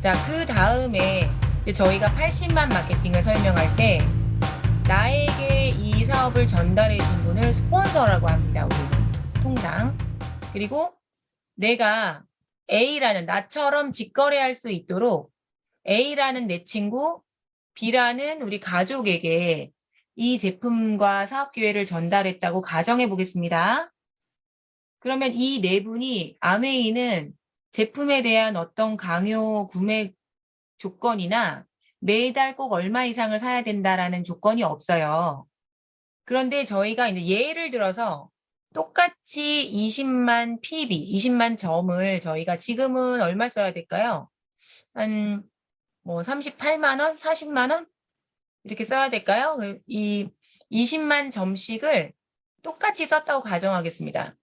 자, 그 다음에 저희가 80만 마케팅을 설명할 때 나에게 이 사업을 전달해 준 분을 스폰서라고 합니다. 우리는 통상. 그리고 내가 A라는 나처럼 직거래할 수 있도록 A라는 내 친구, B라는 우리 가족에게 이 제품과 사업 기회를 전달했다고 가정해 보겠습니다. 그러면 이 네 분이 아메이는 제품에 대한 어떤 강요 구매 조건이나 매달 꼭 얼마 이상을 사야 된다라는 조건이 없어요. 그런데 저희가 이제 예를 들어서 똑같이 20만 PB, 20만 점을 저희가 지금은 얼마 써야 될까요? 한 뭐 38만 원, 40만 원 이렇게 써야 될까요? 그이 20만 점씩을 똑같이 썼다고 가정하겠습니다.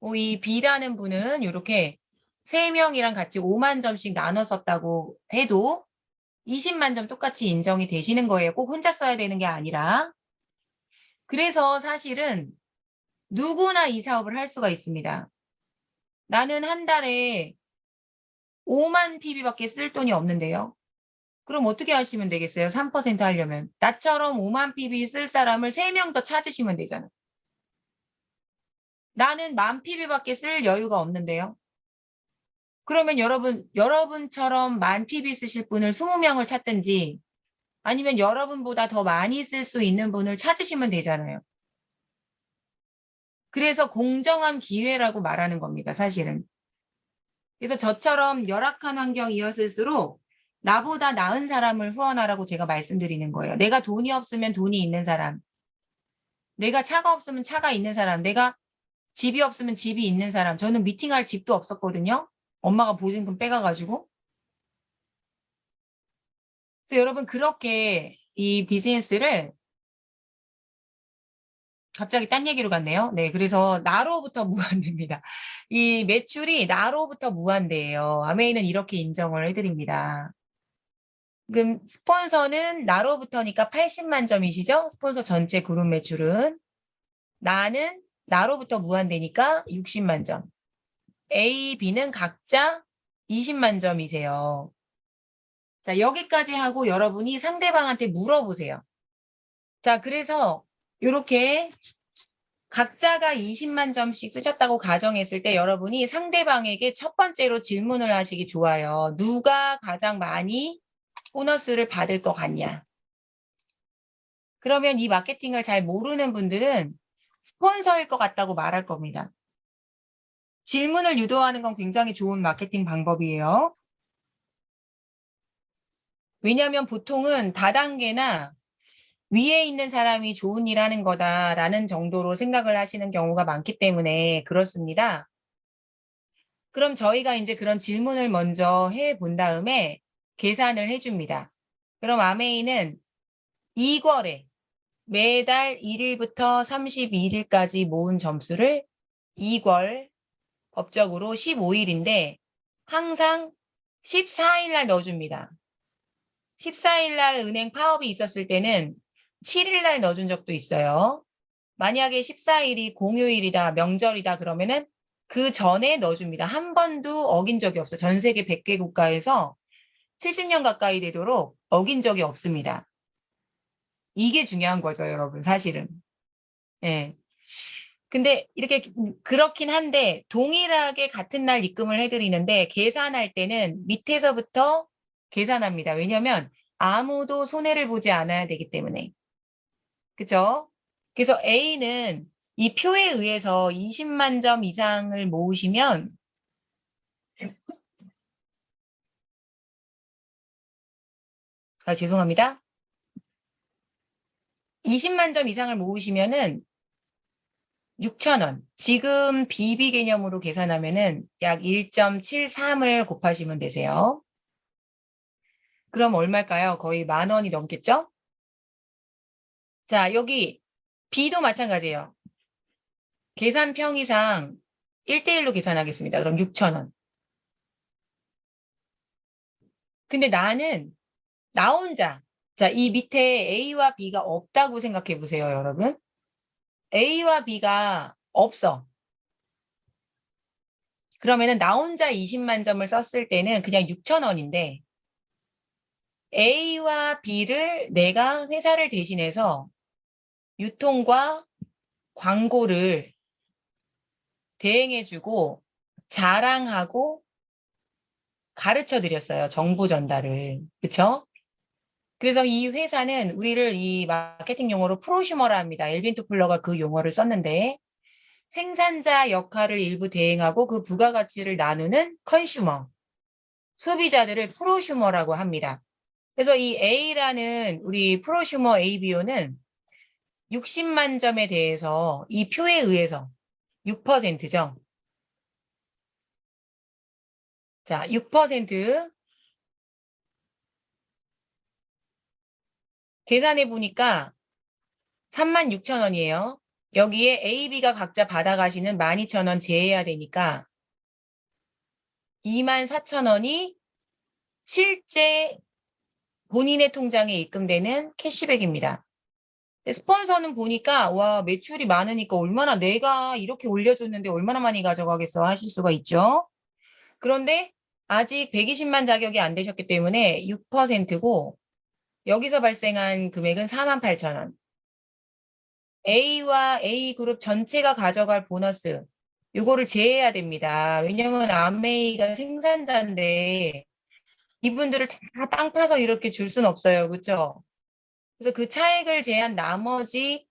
뭐이 B라는 분은 이렇게 3명이랑 같이 5만 점씩 나눠 썼다고 해도 20만 점 똑같이 인정이 되시는 거예요. 꼭 혼자 써야 되는 게 아니라. 그래서 사실은 누구나 이 사업을 할 수가 있습니다. 나는 한 달에 5만 PB밖에 쓸 돈이 없는데요. 그럼 어떻게 하시면 되겠어요? 3% 하려면. 나처럼 5만 PB 쓸 사람을 3명 더 찾으시면 되잖아요. 나는 만 PB밖에 쓸 여유가 없는데요. 그러면 여러분, 여러분처럼 만 PB 쓰실 분을 20명을 찾든지 아니면 여러분보다 더 많이 쓸 수 있는 분을 찾으시면 되잖아요. 그래서 공정한 기회라고 말하는 겁니다, 사실은. 그래서 저처럼 열악한 환경이었을수록 나보다 나은 사람을 후원하라고 제가 말씀드리는 거예요. 내가 돈이 없으면 돈이 있는 사람. 내가 차가 없으면 차가 있는 사람. 내가 집이 없으면 집이 있는 사람. 저는 미팅할 집도 없었거든요. 엄마가 보증금 빼가가지고. 그래서 여러분 그렇게 이 비즈니스를 갑자기 딴 얘기로 갔네요. 네, 그래서 나로부터 무한대입니다. 이 매출이 나로부터 무한대예요. 아메이는 이렇게 인정을 해드립니다. 그럼 스폰서는 나로부터니까 80만 점이시죠? 스폰서 전체 그룹 매출은. 나는 나로부터 무한대니까 60만 점. A, B는 각자 20만 점이세요. 자, 여기까지 하고 여러분이 상대방한테 물어보세요. 자, 그래서 이렇게 각자가 20만 점씩 쓰셨다고 가정했을 때 여러분이 상대방에게 첫 번째로 질문을 하시기 좋아요. 누가 가장 많이 보너스를 받을 것 같냐? 그러면 이 마케팅을 잘 모르는 분들은 스폰서일 것 같다고 말할 겁니다. 질문을 유도하는 건 굉장히 좋은 마케팅 방법이에요. 왜냐하면 보통은 다단계나 위에 있는 사람이 좋은 일 하는 거다라는 정도로 생각을 하시는 경우가 많기 때문에 그렇습니다. 그럼 저희가 이제 그런 질문을 먼저 해 본 다음에 계산을 해줍니다. 그럼 아메이는 2거래 매달 1일부터 32일까지 모은 점수를 2걸 법적으로 15일인데 항상 14일 날 넣어줍니다. 14일 날 은행 파업이 있었을 때는 7일 날 넣어준 적도 있어요. 만약에 14일이 공휴일이다, 명절이다 그러면은 그 전에 넣어줍니다. 한 번도 어긴 적이 없어요. 전 세계 100개 국가에서 70년 가까이 되도록 어긴 적이 없습니다. 이게 중요한 거죠, 여러분, 사실은. 예. 근데 이렇게 그렇긴 한데 동일하게 같은 날 입금을 해드리는데 계산할 때는 밑에서부터 계산합니다. 왜냐하면 아무도 손해를 보지 않아야 되기 때문에. 그죠? 그래서 A는 이 표에 의해서 20만 점 이상을 모으시면 아, 죄송합니다. 20만 점 이상을 모으시면은 6,000원. 지금 BB 개념으로 계산하면은 약 1.73을 곱하시면 되세요. 그럼 얼마일까요? 거의 만 원이 넘겠죠? 자, 여기 B도 마찬가지예요. 계산 평이상 1대1로 계산하겠습니다. 그럼 6,000원. 근데 나는 나 혼자 자, 이 밑에 A와 B가 없다고 생각해 보세요, 여러분. A와 B가 없어. 그러면은 나 혼자 20만 점을 썼을 때는 그냥 6,000원인데 A와 B를 내가 회사를 대신해서 유통과 광고를 대행해주고 자랑하고 가르쳐 드렸어요. 정보 전달을. 그쵸? 그래서 이 회사는 우리를 이 마케팅 용어로 프로슈머라 합니다. 엘빈 투플러가 그 용어를 썼는데 생산자 역할을 일부 대행하고 그 부가가치를 나누는 컨슈머, 소비자들을 프로슈머라고 합니다. 그래서 이 A라는 우리 프로슈머 ABO는 60만 점에 대해서 이 표에 의해서 6%죠. 자, 6% 계산해 보니까 36,000원이에요. 여기에 A, B가 각자 받아가시는 12,000원 제해야 되니까 24,000원이 실제 본인의 통장에 입금되는 캐시백입니다. 스폰서는 보니까 와 매출이 많으니까 얼마나 내가 이렇게 올려줬는데 얼마나 많이 가져가겠어 하실 수가 있죠. 그런데 아직 120만 자격이 안 되셨기 때문에 6%고 여기서 발생한 금액은 48,000원. A와 A그룹 전체가 가져갈 보너스 이거를 제해야 됩니다. 왜냐면 아메이가 생산자인데 이분들을 다 땅 파서 이렇게 줄 수는 없어요. 그렇죠? 그래서 그 차액을 제한 나머지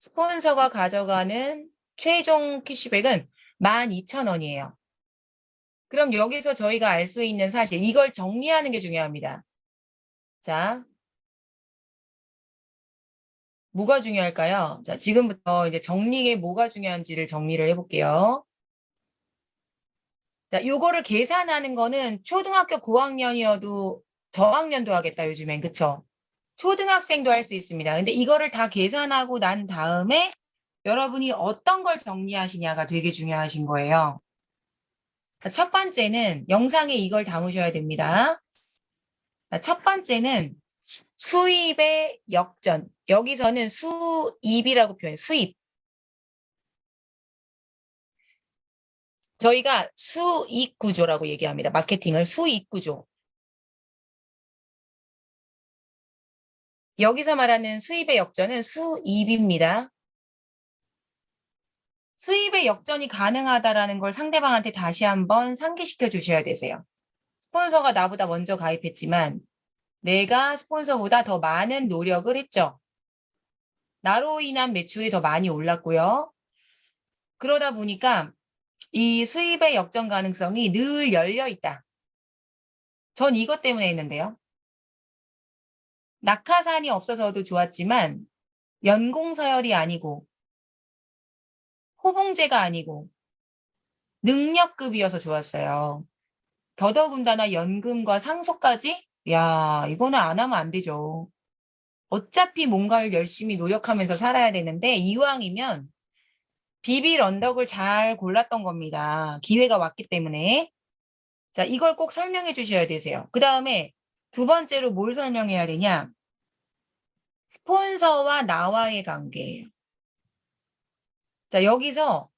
스폰서가 가져가는 최종 캐시백은 12,000원이에요. 그럼 여기서 저희가 알 수 있는 사실 이걸 정리하는 게 중요합니다. 자, 뭐가 중요할까요? 자, 지금부터 이제 정리에 뭐가 중요한지를 정리를 해볼게요. 자, 요거를 계산하는 거는 초등학교 고학년이어도 저학년도 하겠다, 요즘엔. 그쵸? 초등학생도 할 수 있습니다. 근데 이거를 다 계산하고 난 다음에 여러분이 어떤 걸 정리하시냐가 되게 중요하신 거예요. 자, 첫 번째는 영상에 이걸 담으셔야 됩니다. 자, 첫 번째는 수입의 역전. 여기서는 수입이라고 표현해요. 수입. 저희가 수익 구조라고 얘기합니다. 마케팅을 수익 구조. 여기서 말하는 수입의 역전은 수입입니다. 수입의 역전이 가능하다라는 걸 상대방한테 다시 한번 상기시켜 주셔야 되세요. 스폰서가 나보다 먼저 가입했지만 내가 스폰서보다 더 많은 노력을 했죠. 나로 인한 매출이 더 많이 올랐고요. 그러다 보니까 이 수입의 역전 가능성이 늘 열려 있다. 전 이것 때문에 했는데요. 낙하산이 없어서도 좋았지만 연공서열이 아니고 호봉제가 아니고 능력급이어서 좋았어요. 더더군다나 연금과 상속까지? 야, 이거는 안 하면 안 되죠. 어차피 뭔가를 열심히 노력하면서 살아야 되는데 이왕이면 비빌 언덕을 잘 골랐던 겁니다. 기회가 왔기 때문에. 자, 이걸 꼭 설명해 주셔야 되세요. 그 다음에 두 번째로 뭘 설명해야 되냐? 스폰서와 나와의 관계예요. 자, 여기서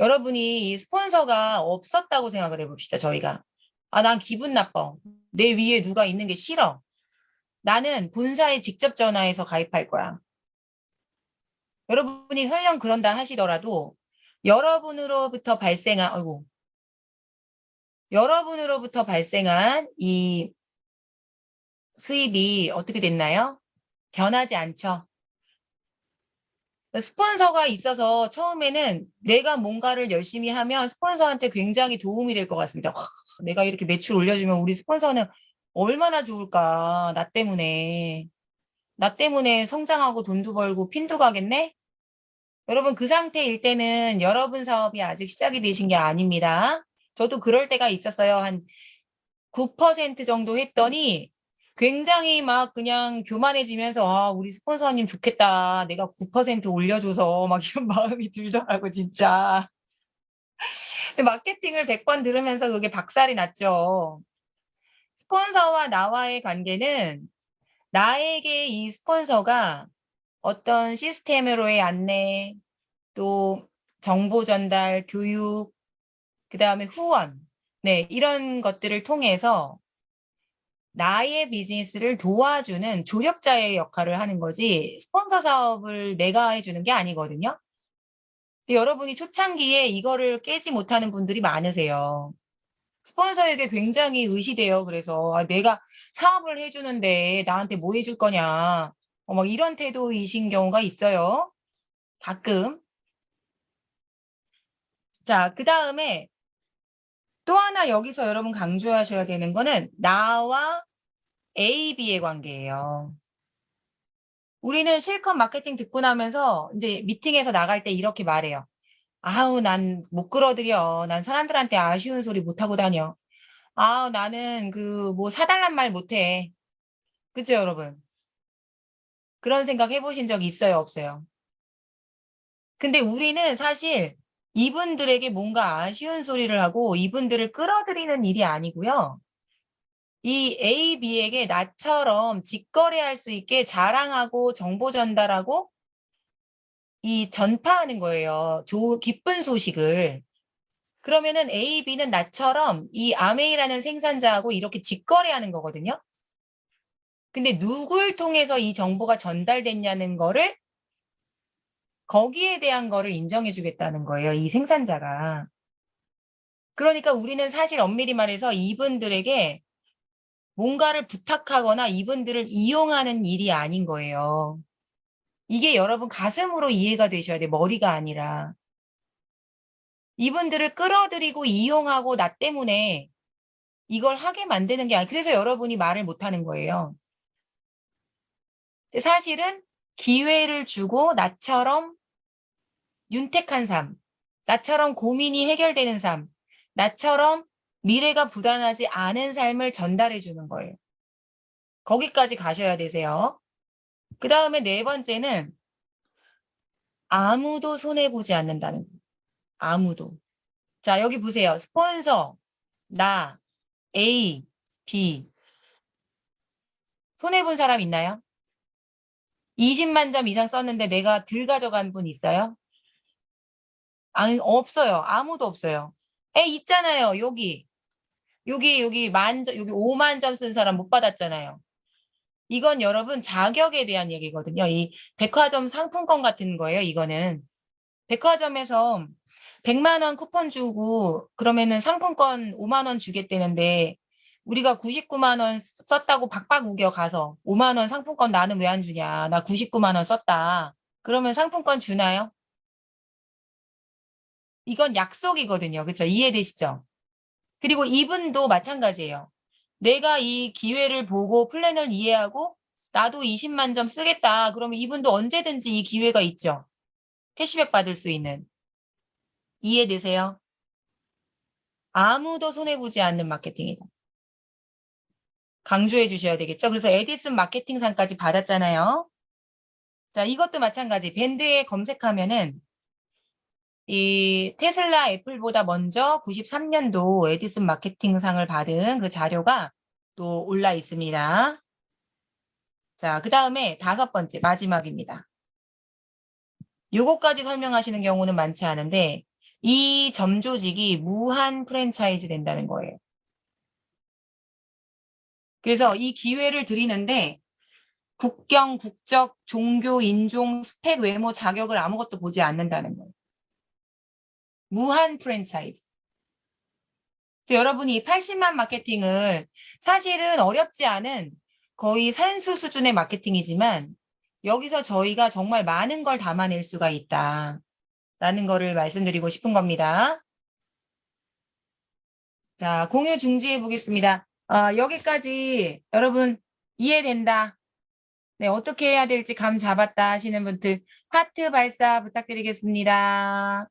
여러분이 이 스폰서가 없었다고 생각을 해봅시다. 저희가. 아, 난 기분 나빠. 내 위에 누가 있는 게 싫어. 나는 본사에 직접 전화해서 가입할 거야. 여러분이 설령 그런다 하시더라도 여러분으로부터 발생한, 아이고, 여러분으로부터 발생한 이 수입이 어떻게 됐나요? 변하지 않죠. 스폰서가 있어서 처음에는 내가 뭔가를 열심히 하면 스폰서한테 굉장히 도움이 될 것 같습니다. 와, 내가 이렇게 매출 올려주면 우리 스폰서는 얼마나 좋을까. 나 때문에. 나 때문에 성장하고 돈도 벌고 핀도 가겠네? 여러분 그 상태일 때는 여러분 사업이 아직 시작이 되신 게 아닙니다. 저도 그럴 때가 있었어요. 한 9% 정도 했더니 굉장히 막 그냥 교만해지면서 아 우리 스폰서님 좋겠다. 내가 9% 올려줘서 막 이런 마음이 들더라고 진짜. 마케팅을 100번 들으면서 그게 박살이 났죠. 스폰서와 나와의 관계는 나에게 이 스폰서가 어떤 시스템으로의 안내, 또 정보 전달, 교육, 그 다음에 후원, 네, 이런 것들을 통해서 나의 비즈니스를 도와주는 조력자의 역할을 하는 거지 스폰서 사업을 내가 해주는 게 아니거든요. 여러분이 초창기에 이거를 깨지 못하는 분들이 많으세요. 스폰서에게 굉장히 의시돼요. 그래서 아, 내가 사업을 해주는데 나한테 뭐 해줄 거냐. 어, 막 이런 태도이신 경우가 있어요. 가끔. 자, 그 다음에 또 하나 여기서 여러분 강조하셔야 되는 거는 나와 A, B의 관계예요. 우리는 실컷 마케팅 듣고 나면서 이제 미팅에서 나갈 때 이렇게 말해요. 아우, 난 못 끌어들여. 난 사람들한테 아쉬운 소리 못 하고 다녀. 아우, 나는 그 뭐 사달란 말 못해. 그죠, 여러분? 그런 생각 해보신 적 있어요, 없어요? 근데 우리는 사실 이분들에게 뭔가 아쉬운 소리를 하고 이분들을 끌어들이는 일이 아니고요. 이 A, B에게 나처럼 직거래할 수 있게 자랑하고 정보 전달하고 이 전파하는 거예요. 좋은 기쁜 소식을. 그러면은 A, B는 나처럼 이 아메이라는 생산자하고 이렇게 직거래하는 거거든요. 근데 누굴 통해서 이 정보가 전달됐냐는 거를 거기에 대한 거를 인정해 주겠다는 거예요. 이 생산자가. 그러니까 우리는 사실 엄밀히 말해서 이분들에게 뭔가를 부탁하거나 이분들을 이용하는 일이 아닌 거예요. 이게 여러분 가슴으로 이해가 되셔야 돼. 머리가 아니라. 이분들을 끌어들이고 이용하고 나 때문에 이걸 하게 만드는 게 아니라 그래서 여러분이 말을 못하는 거예요. 사실은 기회를 주고 나처럼 윤택한 삶, 나처럼 고민이 해결되는 삶, 나처럼 미래가 불안하지 않은 삶을 전달해 주는 거예요. 거기까지 가셔야 되세요. 그 다음에 네 번째는 아무도 손해보지 않는다는 거예요. 아무도. 자, 여기 보세요. 스폰서, 나, A, B. 손해본 사람 있나요? 20만 점 이상 썼는데 내가 들 가져간 분 있어요? 아니, 없어요. 아무도 없어요. 에, 있잖아요. 여기. 여기, 여기 만 점, 여기 5만 점 쓴 사람 못 받았잖아요. 이건 여러분 자격에 대한 얘기거든요. 이 백화점 상품권 같은 거예요. 이거는. 백화점에서 100만 원 쿠폰 주고 그러면은 상품권 5만 원 주겠다는데 우리가 99만 원 썼다고 박박 우겨 가서 5만 원 상품권 나는 왜 안 주냐. 나 99만 원 썼다. 그러면 상품권 주나요? 이건 약속이거든요. 그렇죠? 이해되시죠? 그리고 이분도 마찬가지예요. 내가 이 기회를 보고 플랜을 이해하고 나도 20만 점 쓰겠다. 그러면 이분도 언제든지 이 기회가 있죠. 캐시백 받을 수 있는. 이해되세요? 아무도 손해보지 않는 마케팅이다. 강조해 주셔야 되겠죠. 그래서 에디슨 마케팅상까지 받았잖아요. 자, 이것도 마찬가지. 밴드에 검색하면은 이 테슬라 애플보다 먼저 93년도 에디슨 마케팅상을 받은 그 자료가 또 올라 있습니다. 자, 그 다음에 다섯 번째, 마지막입니다. 요거까지 설명하시는 경우는 많지 않은데 이 점조직이 무한 프랜차이즈 된다는 거예요. 그래서 이 기회를 드리는데 국경, 국적, 종교, 인종, 스펙, 외모, 자격을 아무것도 보지 않는다는 거예요. 무한 프랜차이즈. 여러분이 80만 마케팅을 사실은 어렵지 않은 거의 산수 수준의 마케팅이지만 여기서 저희가 정말 많은 걸 담아낼 수가 있다. 라는 거를 말씀드리고 싶은 겁니다. 자, 공유 중지해 보겠습니다. 아, 여기까지 여러분 이해된다. 네, 어떻게 해야 될지 감 잡았다 하시는 분들 하트 발사 부탁드리겠습니다.